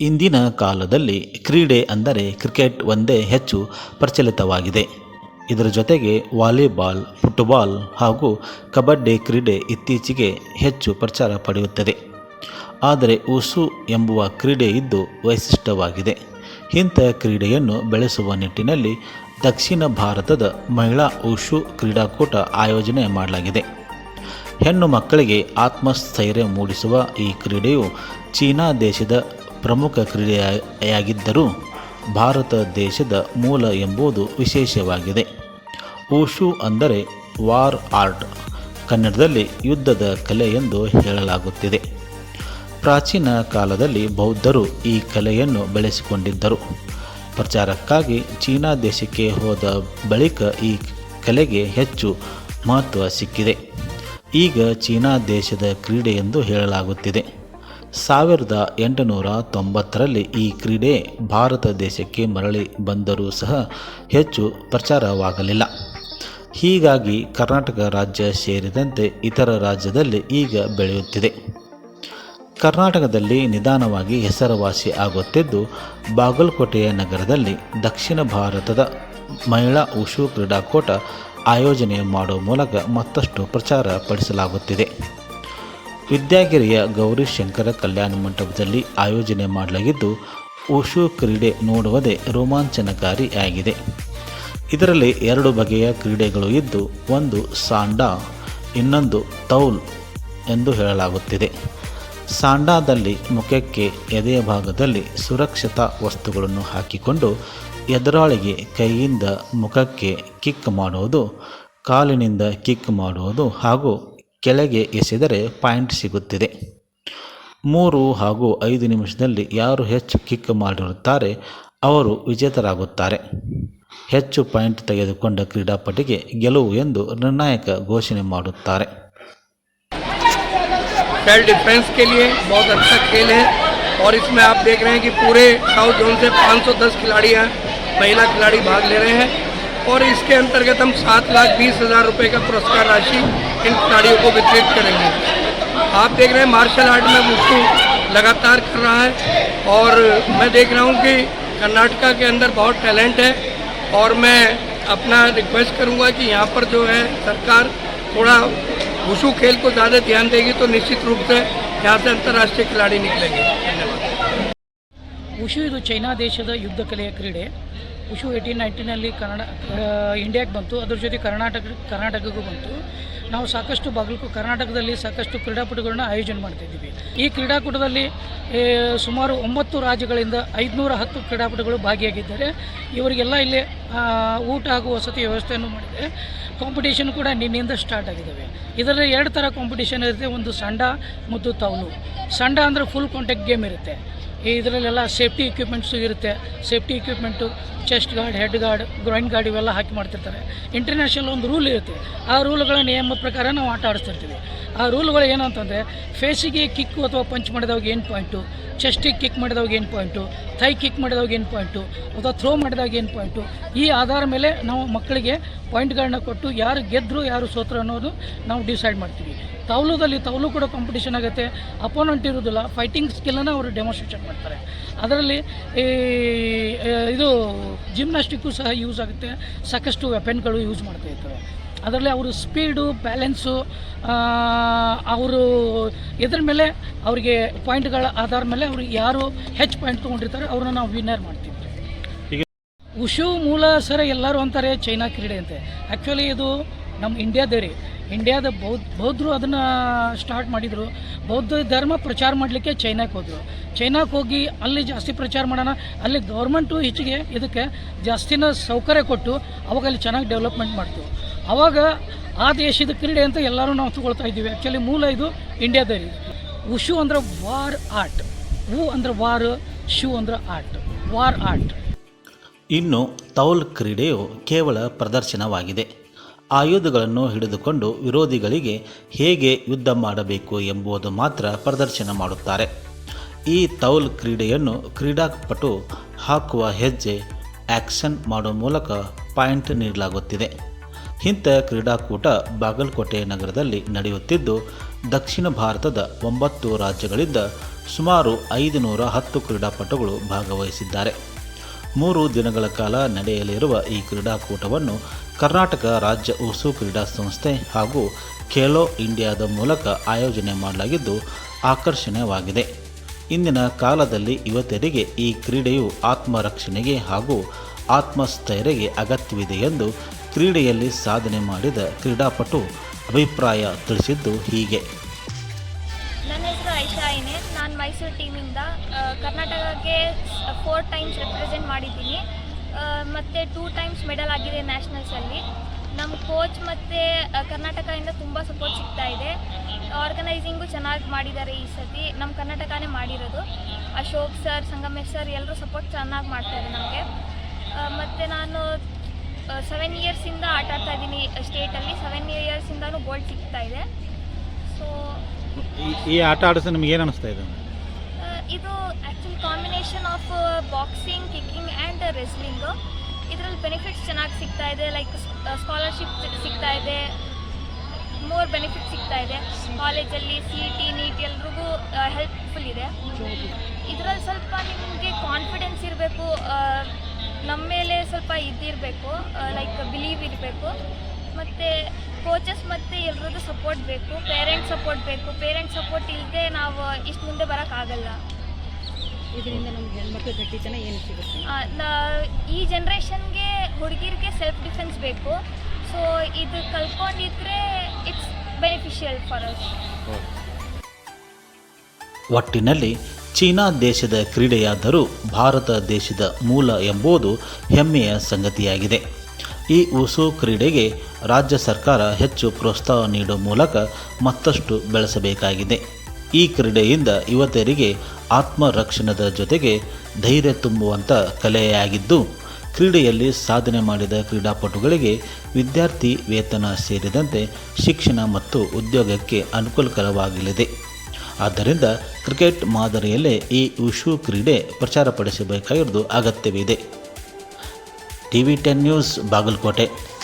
ಇಂದಿನ ಕಾಲದಲ್ಲಿ ಕ್ರೀಡೆ ಅಂದರೆ ಕ್ರಿಕೆಟ್ ಒಂದೇ ಹೆಚ್ಚು ಪ್ರಚಲಿತವಾಗಿದೆ. ಇದರ ಜೊತೆಗೆ ವಾಲಿಬಾಲ್, ಫುಟ್ಬಾಲ್ ಹಾಗೂ ಕಬಡ್ಡಿ ಕ್ರೀಡೆ ಇತ್ತೀಚೆಗೆ ಹೆಚ್ಚು ಪ್ರಚಾರ ಪಡೆಯುತ್ತದೆ. ಆದರೆ ಉಸು ಎಂಬುವ ಕ್ರೀಡೆ ಇದ್ದು ವೈಶಿಷ್ಟ್ಯವಾಗಿದೆ. ಇಂಥ ಕ್ರೀಡೆಯನ್ನು ಬೆಳೆಸುವ ನಿಟ್ಟಿನಲ್ಲಿ ದಕ್ಷಿಣ ಭಾರತದ ಮಹಿಳಾ ಉಷು ಕ್ರೀಡಾಕೂಟ ಆಯೋಜನೆ ಮಾಡಲಾಗಿದೆ. ಹೆಣ್ಣು ಮಕ್ಕಳಿಗೆ ಆತ್ಮಸ್ಥೈರ್ಯ ಮೂಡಿಸುವ ಈ ಕ್ರೀಡೆಯು ಚೀನಾ ದೇಶದ ಪ್ರಮುಖ ಕ್ರೀಡೆಯಾಗಿದ್ದರೂ ಭಾರತ ದೇಶದ ಮೂಲ ಎಂಬುದು ವಿಶೇಷವಾಗಿದೆ. ಊಶು ಅಂದರೆ ವಾರ್ ಆರ್ಟ್, ಕನ್ನಡದಲ್ಲಿ ಯುದ್ಧದ ಕಲೆ ಎಂದು ಹೇಳಲಾಗುತ್ತಿದೆ. ಪ್ರಾಚೀನ ಕಾಲದಲ್ಲಿ ಬೌದ್ಧರು ಈ ಕಲೆಯನ್ನು ಬೆಳೆಸಿಕೊಂಡಿದ್ದರು. ಪ್ರಚಾರಕ್ಕಾಗಿ ಚೀನಾ ದೇಶಕ್ಕೆ ಹೋದ ಬಳಿಕ ಈ ಕಲೆಗೆ ಹೆಚ್ಚು ಮಹತ್ವ ಸಿಕ್ಕಿದೆ. ಈಗ ಚೀನಾ ದೇಶದ ಕ್ರೀಡೆ ಎಂದು ಹೇಳಲಾಗುತ್ತಿದೆ. ಸಾವಿರದ ಎಂಟುನೂರ ತೊಂಬತ್ತರಲ್ಲಿ ಈ ಕ್ರೀಡೆ ಭಾರತ ದೇಶಕ್ಕೆ ಮರಳಿ ಬಂದರೂ ಸಹ ಹೆಚ್ಚು ಪ್ರಚಾರವಾಗಲಿಲ್ಲ. ಹೀಗಾಗಿ ಕರ್ನಾಟಕ ರಾಜ್ಯ ಸೇರಿದಂತೆ ಇತರ ರಾಜ್ಯದಲ್ಲಿ ಈಗ ಬೆಳೆಯುತ್ತಿದೆ. ಕರ್ನಾಟಕದಲ್ಲಿ ನಿಧಾನವಾಗಿ ಹೆಸರುವಾಸಿ ಆಗುತ್ತಿದ್ದು, ಬಾಗಲಕೋಟೆಯ ನಗರದಲ್ಲಿ ದಕ್ಷಿಣ ಭಾರತದ ಮಹಿಳಾ ಉಷು ಕ್ರೀಡಾಕೂಟ ಆಯೋಜನೆ ಮಾಡುವ ಮೂಲಕ ಮತ್ತಷ್ಟು ಪ್ರಚಾರ ಪಡಿಸಲಾಗುತ್ತಿದೆ. ವಿದ್ಯಾಗಿರಿಯ ಗೌರಿಶಂಕರ ಕಲ್ಯಾಣ ಮಂಟಪದಲ್ಲಿ ಆಯೋಜನೆ ಮಾಡಲಾಗಿದ್ದು, ಉಷು ಕ್ರೀಡೆ ನೋಡುವುದೇ ರೋಮಾಂಚನಕಾರಿಯಾಗಿದೆ ಇದರಲ್ಲಿ ಎರಡು ಬಗೆಯ ಕ್ರೀಡೆಗಳು ಇದ್ದು, ಒಂದು ಸಾಂಡಾ, ಇನ್ನೊಂದು ತೌಲ್ ಎಂದು ಹೇಳಲಾಗುತ್ತಿದೆ. ಸಾಂಡಾದಲ್ಲಿ ಮುಖಕ್ಕೆ ಎದೆಯ ಭಾಗದಲ್ಲಿ ಸುರಕ್ಷತಾ ವಸ್ತುಗಳನ್ನು ಹಾಕಿಕೊಂಡು, ಎದುರಾಳಿಗೆ ಕೈಯಿಂದ ಮುಖಕ್ಕೆ ಕಿಕ್ ಮಾಡುವುದು, ಕಾಲಿನಿಂದ ಕಿಕ್ ಮಾಡುವುದು ಹಾಗೂ ಕೆಳಗೆ ಎಸೆದರೆ ಪಾಯಿಂಟ್ ಸಿಗುತ್ತಿದೆ ಮೂರು ಹಾಗೂ ಐದು ನಿಮಿಷದಲ್ಲಿ ಯಾರು ಹೆಚ್ಚು ಕಿಕ್ ಮಾಡಿರುತ್ತಾರೆ ಅವರು ವಿಜೇತರಾಗುತ್ತಾರೆ ಹೆಚ್ಚು ಪಾಯಿಂಟ್ ತೆಗೆದುಕೊಂಡ ಕ್ರೀಡಾಪಟಿಗೆ ಗೆಲುವು ಎಂದು ನಿರ್ಣಾಯಕ ಘೋಷಣೆ ಮಾಡುತ್ತಾರೆ सेल्फ डिफेंस के लिए बहुत अच्छा खेल है और इसमें आप देख रहे हैं कि पूरे साउथ जोन से 510 खिलाड़ी हैं महिला खिलाड़ी भाग ले रहे हैं और इसके अंतर्गत हम सात लाख बीस हज़ार रुपये का पुरस्कार राशि इन खिलाड़ियों को वितरित करेंगे आप देख रहे हैं मार्शल आर्ट में मुझको लगातार कर रहा है और मैं देख रहा हूँ कि कर्नाटका के अंदर बहुत टैलेंट है और मैं अपना रिक्वेस्ट करूँगा कि यहाँ पर जो है सरकार थोड़ा वुशु खेल को ज़्यादा ध्यान देगी तो निश्चित रूप से यहाँ से अंतर्राष्ट्रीय खिलाड़ी निकलेंगे धन्यवाद ಉಷು ಇದು ಚೈನಾ ದೇಶದ ಯುದ್ಧ ಕಲೆಯ ಕ್ರೀಡೆ ಉಷು ಏಯ್ಟೀನ್, ನೈನ್ಟೀನಲ್ಲಿ ಕನ್ನಡ ಇಂಡಿಯಾಗೆ ಬಂತು. ಅದ್ರ ಜೊತೆ ಕರ್ನಾಟಕ, ಕರ್ನಾಟಕಕ್ಕೂ ಬಂತು. ನಾವು ಸಾಕಷ್ಟು ಬಾಗಲಕೋ, ಕರ್ನಾಟಕದಲ್ಲಿ ಸಾಕಷ್ಟು ಕ್ರೀಡಾಪಟುಗಳನ್ನ ಆಯೋಜನೆ ಮಾಡ್ತಾಯಿದ್ದೀವಿ ಈ ಕ್ರೀಡಾಕೂಟದಲ್ಲಿ ಸುಮಾರು ಒಂಬತ್ತು ರಾಜ್ಯಗಳಿಂದ ಐದುನೂರ ಹತ್ತು ಕ್ರೀಡಾಪಟುಗಳು ಭಾಗಿಯಾಗಿದ್ದಾರೆ. ಇವರಿಗೆಲ್ಲ ಇಲ್ಲಿ ಊಟ ಹಾಗೂ ವಸತಿ ವ್ಯವಸ್ಥೆಯನ್ನು ಮಾಡಿದೆ. ಕಾಂಪಿಟೇಷನ್ ಕೂಡ ನಿನ್ನೆಯಿಂದ ಸ್ಟಾರ್ಟ್ ಆಗಿದ್ದಾವೆ. ಇದರಲ್ಲಿ ಎರಡು ಥರ ಕಾಂಪಿಟೇಷನ್ ಇರುತ್ತೆ. ಒಂದು ಸಂಡ ಮತ್ತು ತೌಲು. ಸಂಡ ಅಂದರೆ ಫುಲ್ ಕಾಂಟ್ಯಾಕ್ಟ್ ಗೇಮ್ ಇರುತ್ತೆ. ಇದರಲ್ಲೆಲ್ಲ ಸೇಫ್ಟಿ ಇಕ್ವಿಪ್ಮೆಂಟ್ಸು ಇರುತ್ತೆ. Safety equipment chest guard head guard grind guard ಇವೆಲ್ಲ ಹಾಕಿ ಮಾಡ್ತಿರ್ತಾರೆ. ಇಂಟರ್ನ್ಯಾಷನಲ್ ಒಂದು ರೂಲ್ ಇರುತ್ತೆ. ಆ ರೂಲ್ಗಳ ನಿಯಮ ಪ್ರಕಾರ ನಾವು ಆಟ ಆಡಿಸ್ತಿರ್ತೀವಿ. ಆ ರೂಲ್ಗಳು ಏನು ಅಂತಂದರೆ ಫೇಸಿಗೆ ಕಿಕ್ಕು ಅಥವಾ ಪಂಚ್ ಮಾಡಿದಾಗ ಏನು ಪಾಯಿಂಟು ಚೆಸ್ಟಿಗೆ ಕಿಕ್ ಮಾಡಿದಾಗ ಏನು ಪಾಯಿಂಟು ಥೈ ಕಿಕ್ ಮಾಡಿದಾಗ ಏನು ಪಾಯಿಂಟು ಅಥವಾ ಥ್ರೋ ಮಾಡಿದಾಗ ಏನು ಪಾಯಿಂಟು ಈ ಆಧಾರ ಮೇಲೆ ನಾವು ಮಕ್ಕಳಿಗೆ ಪಾಯಿಂಟ್ಗಳನ್ನ ಕೊಟ್ಟು ಯಾರು ಗೆದ್ದರು ಯಾರು ಸೋತರು ಅನ್ನೋದು ನಾವು ಡಿಸೈಡ್ ಮಾಡ್ತೀವಿ. ತೌಲುದಲ್ಲಿ ತೌಲು ಕೂಡ ಕಾಂಪಿಟೇಷನ್ ಆಗುತ್ತೆ. ಅಪೋನೆಂಟ್ ಇರೋದಿಲ್ಲ. ಫೈಟಿಂಗ್ ಸ್ಕಿಲ್ಲನ್ನು ಅವರು ಡೆಮಾನ್ಸ್ಟ್ರೇಷನ್ ಮಾಡ್ತಾರೆ. ಅದರಲ್ಲಿ ಈ ಇದು ಜಿಮ್ನಾಸ್ಟಿಕ್ಕು ಸಹ ಯೂಸ್ ಆಗುತ್ತೆ. ಸಾಕಷ್ಟು ವೆಪನ್ಗಳು ಯೂಸ್ ಮಾಡ್ತಾ ಇರ್ತವೆ. ಅದರಲ್ಲಿ ಅವರು ಸ್ಪೀಡು ಬ್ಯಾಲೆನ್ಸು ಅವರು ಇದ್ರ ಮೇಲೆ ಅವರಿಗೆ ಪಾಯಿಂಟ್ಗಳ ಆಧಾರ ಮೇಲೆ ಅವರು ಯಾರು ಹೆಚ್ಚು ಪಾಯಿಂಟ್ ತೊಗೊಂಡಿರ್ತಾರೆ ಅವ್ರನ್ನ ನಾವು ವಿನ್ನರ್ ಮಾಡ್ತೀವಿ. ಉಷು ಮೂಲ ಸರ ಎಲ್ಲರೂ ಅಂತಾರೆ ಚೈನಾ ಕ್ರೀಡೆ ಅಂತೆ ಆ್ಯಕ್ಚುಲಿ ಇದು ನಮ್ಮ ಇಂಡಿಯಾದೇ ರೀ ಇಂಡಿಯಾದ ಬೌದ್ಧ ಬೌದ್ಧರು ಅದನ್ನು ಸ್ಟಾರ್ಟ್ ಮಾಡಿದರು. ಬೌದ್ಧ ಧರ್ಮ ಪ್ರಚಾರ ಮಾಡಲಿಕ್ಕೆ ಚೈನಾಕ್ಕೆ ಹೋದರು. ಚೈನಾಕ್ಕೆ ಹೋಗಿ ಅಲ್ಲಿ ಜಾಸ್ತಿ ಪ್ರಚಾರ ಮಾಡೋಣ, ಅಲ್ಲಿ ಗೌರ್ಮೆಂಟು ಹೆಚ್ಚಿಗೆ ಇದಕ್ಕೆ ಜಾಸ್ತಿನ ಸೌಕರ್ಯ ಕೊಟ್ಟು ಅವಾಗ ಅಲ್ಲಿ ಚೆನ್ನಾಗಿ ಡೆವಲಪ್ಮೆಂಟ್ ಮಾಡ್ತು. ಅವಾಗ ಆ ದೇಶದ ಕ್ರೀಡೆ ಅಂತ ಎಲ್ಲರೂ ನಾವು ತಗೊಳ್ತಾ ಇದ್ದೀವಿ. ಆ್ಯಕ್ಚುಲಿ ಮೂಲ ಇದು ಇಂಡಿಯಾದಲ್ಲಿ ಉಶು ಅಂದ್ರೆ ವಾರ್ ಆರ್ಟ್ ಹೂ ಅಂದ್ರೆ ವಾರ್ ಶೂ ಅಂದರೆ ಆರ್ಟ್ ವಾರ್ ಆರ್ಟ್ ಇನ್ನು ತೌಲ್ ಕ್ರೀಡೆಯು ಕೇವಲ ಪ್ರದರ್ಶನವಾಗಿದೆ. ಆಯುಧಗಳನ್ನು ಹಿಡಿದುಕೊಂಡು ವಿರೋಧಿಗಳಿಗೆ ಹೇಗೆ ಯುದ್ಧ ಮಾಡಬೇಕು ಎಂಬುದು ಮಾತ್ರ ಪ್ರದರ್ಶನ ಮಾಡುತ್ತಾರೆ. ಈ ತೌಲ್ ಕ್ರೀಡೆಯನ್ನು ಕ್ರೀಡಾಪಟು ಹಾಕುವ ಹೆಜ್ಜೆ ಆ್ಯಕ್ಷನ್ ಮಾಡುವ ಮೂಲಕ ಪಾಯಿಂಟ್ ನೀಡಲಾಗುತ್ತಿದೆ. ಇಂಥ ಕ್ರೀಡಾಕೂಟ ಬಾಗಲಕೋಟೆ ನಗರದಲ್ಲಿ ನಡೆಯುತ್ತಿದ್ದು, ದಕ್ಷಿಣ ಭಾರತದ ಒಂಬತ್ತು ರಾಜ್ಯಗಳಿಂದ ಸುಮಾರು ಐದು ನೂರ ಹತ್ತು ಕ್ರೀಡಾಪಟುಗಳು ಭಾಗವಹಿಸಿದ್ದಾರೆ. ಮೂರು ದಿನಗಳ ಕಾಲ ನಡೆಯಲಿರುವ ಈ ಕ್ರೀಡಾಕೂಟವನ್ನು ಕರ್ನಾಟಕ ರಾಜ್ಯ ಉಸು ಕ್ರೀಡಾ ಸಂಸ್ಥೆ ಹಾಗೂ ಖೇಲೋ ಇಂಡಿಯಾದ ಮೂಲಕ ಆಯೋಜನೆ ಮಾಡಲಾಗಿದ್ದು, ಆಕರ್ಷಣೀಯವಾಗಿದೆ. ಇಂದಿನ ಕಾಲದಲ್ಲಿ ಯುವತಿಯರಿಗೆ ಈ ಕ್ರೀಡೆಯು ಆತ್ಮರಕ್ಷಣೆಗೆ ಹಾಗೂ ಆತ್ಮಸ್ಥೈರ್ಯಗೆ ಅಗತ್ಯವಿದೆ ಎಂದು ಕ್ರೀಡೆಯಲ್ಲಿ ಸಾಧನೆ ಮಾಡಿದ ಕ್ರೀಡಾಪಟು ಅಭಿಪ್ರಾಯ ತಿಳಿಸಿದ್ದು ಹೀಗೆ. ಮೈಸೂರು ಟೀಮಿಂದ ಕರ್ನಾಟಕಕ್ಕೆ ಫೋರ್ ಟೈಮ್ಸ್ ರೆಪ್ರೆಸೆಂಟ್ ಮಾಡಿದ್ದೀನಿ. ಮತ್ತು ಟೂ ಟೈಮ್ಸ್ ಮೆಡಲ್ ಆಗಿದೆ ನ್ಯಾಷನಲ್ಸಲ್ಲಿ ನಮ್ಮ ಕೋಚ್ ಮತ್ತು ಕರ್ನಾಟಕದಿಂದ ತುಂಬ ಸಪೋರ್ಟ್ ಸಿಗ್ತಾ ಇದೆ. ಆರ್ಗನೈಸಿಂಗು ಚೆನ್ನಾಗಿ ಮಾಡಿದ್ದಾರೆ ಈ ಸತಿ. ನಮ್ಮ ಕರ್ನಾಟಕನೇ ಮಾಡಿರೋದು. ಅಶೋಕ್ ಸರ್ ಸಂಗಮೇಶ್ ಸರ್ ಎಲ್ಲರೂ ಸಪೋರ್ಟ್ ಚೆನ್ನಾಗಿ ಮಾಡ್ತಾರೆ ನಮಗೆ. ಮತ್ತು ನಾನು ಸೆವೆನ್ ಇಯರ್ಸಿಂದ ಆಟ ಆಡ್ತಾ ಇದ್ದೀನಿ ಸ್ಟೇಟಲ್ಲಿ ಸೆವೆನ್ ಇಯರ್ಸಿಂದನೂ ಗೋಲ್ಡ್ ಸಿಗ್ತಾ ಇದೆ. ಸೊ ಈ ಆಟ ಆಡಿಸ ನಿಮ್ಗೆ ಏನು ಅನಿಸ್ತಾ ಇದೆ? ಇದು actually combination of boxing kicking and wrestling ಇದರಲ್ಲಿ ಬೆನಿಫಿಟ್ಸ್ ಚೆನ್ನಾಗಿ ಸಿಗ್ತಾ ಇದೆ ಲೈಕ್ ಸ್ಕಾಲರ್ಶಿಪ್ ಸಿಗ್ತಾ ಇದೆ ಮೋರ್ ಬೆನಿಫಿಟ್ ಸಿಗ್ತಾ ಇದೆ. ಕಾಲೇಜಲ್ಲಿ ಸಿ ಟಿ ನೀಟ್ ಎಲ್ರಿಗೂ ಹೆಲ್ಪ್ಫುಲ್ ಇದೆ. ಇದರಲ್ಲಿ ಸ್ವಲ್ಪ ನಿಮಗೆ ಕಾನ್ಫಿಡೆನ್ಸ್ ಇರಬೇಕು ನಮ್ಮ ಮೇಲೆ ಸ್ವಲ್ಪ ಇದಿರಬೇಕು ಲೈಕ್ ಬಿಲೀವ್ ಇರಬೇಕು. ಮತ್ತು ಕೋಚಸ್ ಮತ್ತು ಎಲ್ರದ್ದು ಸಪೋರ್ಟ್ ಬೇಕು ಪೇರೆಂಟ್ಸ್ ಸಪೋರ್ಟ್ ಬೇಕು. ಪೇರೆಂಟ್ಸ್ ಸಪೋರ್ಟ್ ಇಲ್ಲದೆ ನಾವು, ಇಷ್ಟು ಮುಂದೆ ಬರೋಕ್ಕಾಗಲ್ಲ ಇದರಿಂದ ನಮ್ಗೆ ಹೆಣ್ಮಕ್ಳು ಗಟ್ಟಿತನ ಏನು ಸಿಗುತ್ತೆ? ನ- ಈ ಜನ್ರೇಷನ್ಗೆ ಹುಡುಗಿರಿಗೆ ಸೆಲ್ಫ್ ಡಿಫೆನ್ಸ್ ಬೇಕು. ಸೊ ಇದು ಕಲ್ತ್ಕೊಂಡಿದ್ರೆ ಇಟ್ಸ್ ಬೆನಿಫಿಷಿಯಲ್ ಫಾರ್ ಅಸ್ ಒಟ್ಟಿನಲ್ಲಿ ಚೀನಾ ದೇಶದ ಕ್ರೀಡೆಯಾದರೂ ಭಾರತ ದೇಶದ ಮೂಲ ಎಂಬುದು ಹೆಮ್ಮೆಯ ಸಂಗತಿಯಾಗಿದೆ. ಈ ಉಸು ಕ್ರೀಡೆಗೆ ರಾಜ್ಯ ಸರ್ಕಾರ ಹೆಚ್ಚು ಪ್ರೋತ್ಸಾಹ ನೀಡುವ ಮೂಲಕ ಮತ್ತಷ್ಟು ಬೆಳೆಸಬೇಕಾಗಿದೆ. ಈ ಕ್ರೀಡೆಯಿಂದ ಯುವತಿಯರಿಗೆ ಆತ್ಮರಕ್ಷಣದ ಜೊತೆಗೆ ಧೈರ್ಯ ತುಂಬುವಂಥ ಕಲೆಯಾಗಿದ್ದು, ಕ್ರೀಡೆಯಲ್ಲಿ ಸಾಧನೆ ಮಾಡಿದ ಕ್ರೀಡಾಪಟುಗಳಿಗೆ ವಿದ್ಯಾರ್ಥಿ ವೇತನ ಸೇರಿದಂತೆ ಶಿಕ್ಷಣ ಮತ್ತು ಉದ್ಯೋಗಕ್ಕೆ ಅನುಕೂಲಕರವಾಗಲಿದೆ. ಆದ್ದರಿಂದ ಕ್ರಿಕೆಟ್ ಮಾದರಿಯಲ್ಲೇ ಈ ವಿಶು ಕ್ರೀಡೆ ಪ್ರಚಾರಪಡಿಸಬೇಕಾಗಿರುವುದು ಅಗತ್ಯವಿದೆ. T V ten news Bagalkote.